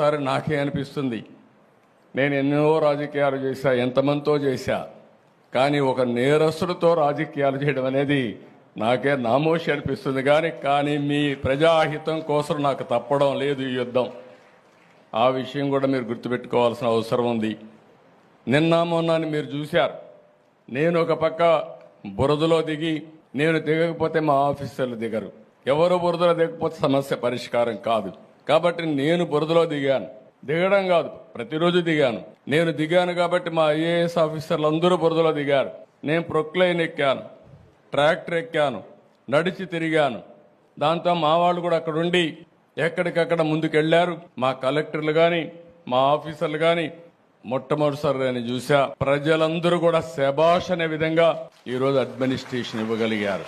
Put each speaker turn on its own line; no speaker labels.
నాకే అనిపిస్తుంది. నేను ఎన్నో రాజకీయాలు చేశా ఎంతమందితో చేశా కానీ ఒక నేరస్తుడితో రాజకీయాలు చేయడం అనేది నాకే నామోషి అనిపిస్తుంది. కానీ కానీ మీ ప్రజాహితం కోసం నాకు తప్పడం లేదు ఈ యుద్ధం. ఆ విషయం కూడా మీరు గుర్తుపెట్టుకోవాల్సిన అవసరం ఉంది. నిన్న మొన్నని మీరు చూశారు. నేను ఒక పక్క బురదలో దిగి నేను దిగకపోతే మా ఆఫీసర్లు దిగరు. ఎవరు బురదలో దిగకపోతే సమస్య పరిష్కారం కాదు. కాబట్టి నేను బురదలో దిగాను. దిగడం కాదు ప్రతిరోజు దిగాను. నేను దిగాను కాబట్టి మా ఐఏఎస్ ఆఫీసర్లు అందరూ బురదలో దిగారు. నేను ప్రొక్లైన్ ఎక్కాను ట్రాక్టర్ ఎక్కాను నడిచి తిరిగాను. దాంతో మా వాళ్ళు కూడా అక్కడ ఉండి ఎక్కడికక్కడ ముందుకెళ్ళారు. మా కలెక్టర్లు కానీ మా ఆఫీసర్లు కానీ మొట్టమొదటిసారి నేను చూసా ప్రజలందరూ కూడా శబాష్ అనే విధంగా ఈరోజు అడ్మినిస్ట్రేషన్ ఇవ్వగలిగారు.